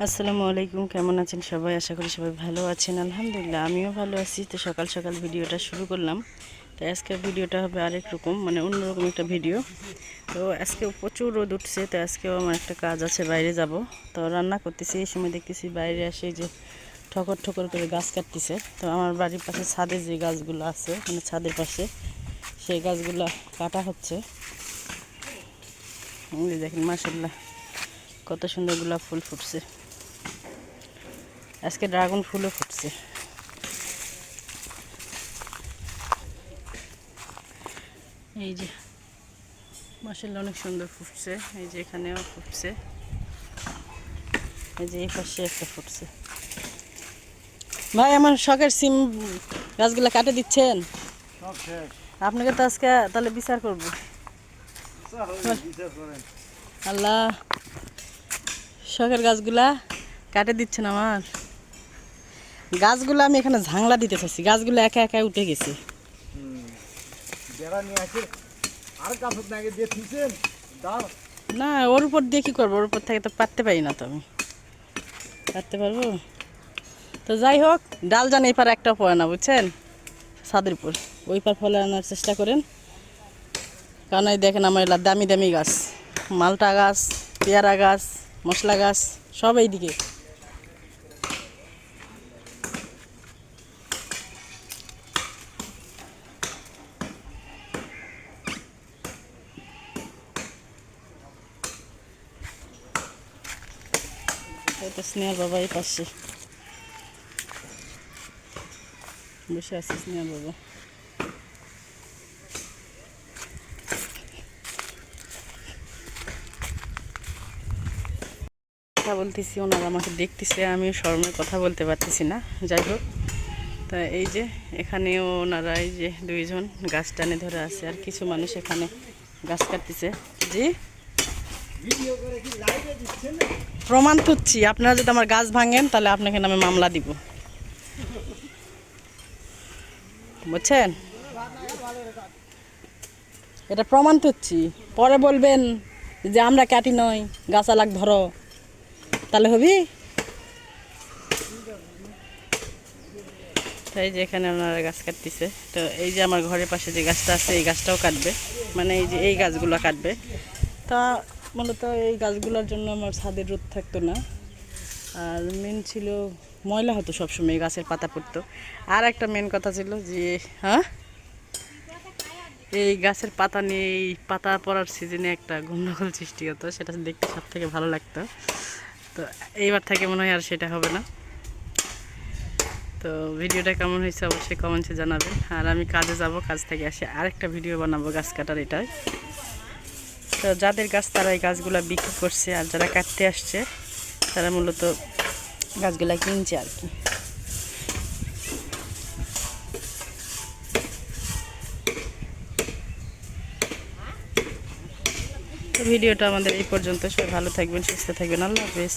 আসসালামু আলাইকুম, কেমন আছেন সবাই? আশা করি সবাই ভালো আছেন। আলহামদুলিল্লাহ, আমিও ভালো আছি। তো সকাল সকাল ভিডিওটা শুরু করলাম। তো আজকের ভিডিওটা হবে আরেক রকম মানে অন্যরকম একটা ভিডিও। তো আজকে প্রচুর রোদ উঠছে, তো আজকেও আমার একটা কাজ আছে, বাইরে যাব। তো রান্না করতেছি, এই সময় দেখতেছি বাইরে আসে যে ঠকর ঠকর করে গাছ কাটতেছে। তো আমার বাড়ির পাশে ছাদে যে গাছগুলো আছে মানে ছাদের পাশে, সেই গাছগুলো কাটা হচ্ছে। দেখেন মাসাল্লাহ কত সুন্দর গোলাপ ফুল ফুটছে। আজকে ড্রাগন ফুলও ফুটছে। এই যে মাসাল্লাহ অনেক সুন্দর ফুটছে। এই যে এখানেও ফুটছে। এই যে এই পাশে একটা ফুটছে। ভাই আমার শখের সিম গাছগুলো কাটে দিচ্ছেন? আপনাকে তো আজকে তাহলে বিচার করব। করেন। আল্লাহ শখের গাছগুলা কাটে দিচ্ছেন আমার। গাছগুলো আমি এখানে ঝাংলা দিতে চাইছি। গাছগুলো একা একা উঠে গেছে। না ওর উপর দিয়ে কী করব? ওর উপর থেকে তো পারতে পারি না তো আমি। পারতে পারব? তো যাই হোক ডাল জান এই পার একটা পড়ে না বুঝছেন? ছাদের উপর ওই পার ফলে আনার চেষ্টা করেন। কারণ এই দেখেন আমার দামি দামি গাছ। মালটা গাছ পেয়ারা গাছ মশলা গাছ সব এইদিকে। তো স্নেহার বাবা এই পাশে। বসে আছে স্নেহার বাবা। কথা বলতেছি, ওনারা আমাকে দেখতেছে, আমি শরমে কথা বলতে পারতেছি না। যাই হোক, তা এই যে এখানেও ওনারা এই যে দুইজন গাছ টানে ধরে আছে, আর কিছু মানুষ এখানে গাছ কাটতেছে। জি ভিডিও করে কি লাইভে দিচ্ছেন না প্রমাণ তুচ্ছি, আপনারা যদি আমার গাছ ভাঙেন, তাহলে আপনাকে নামে মামলা দিব। বুঝছেন? এটা প্রমাণ তুচ্ছি। পরে বলবেন যে আমরা কাটি নয় গাছ আলাক ধরো। তাহলে হবি? তাই যে এখানে ওনারা গাছ কাটতেছে। তো এই যে আমার ঘরের পাশে যে গাছটা আছে, এই গাছটাও কাটবে। মানে এই যে এই গাছগুলো কাটবে। তা মূলত এই গাছগুলোর জন্য আমার ছাদের রোদ থাকতো না। আর মেন ছিল ময়লা হতো সবসময়, গাছের পাতা পড়তো। আর একটা মেন কথা ছিল যে হ্যাঁ? এই গাছের পাতা নিয়ে, এই পাতা পড়ার সিজনে একটা গন্ডগোল সৃষ্টি হতো, সেটা দেখতে সব থেকে ভালো লাগতো। তো এইবার থেকে মনে হয় আর সেটা হবে না। তো ভিডিওটা কেমন হয়েছে অবশ্যই কমেন্টে জানাবেন। আর আমি কাজে যাব, কাজ থেকে এসে আরেকটা ভিডিও বানাবো গাছ কাটার এটাই তো যাদের গাছ তারা এই গাছগুলো বিক্রি করছে আর যারা কাটতে আসছে, তারা মূলত গাছগুলা কিনছে আর কি। ভিডিওটা আমাদের এই পর্যন্ত। সবাই ভালো থাকবেন, সুস্থ থাকবেন। আল্লাহ হাফেজ।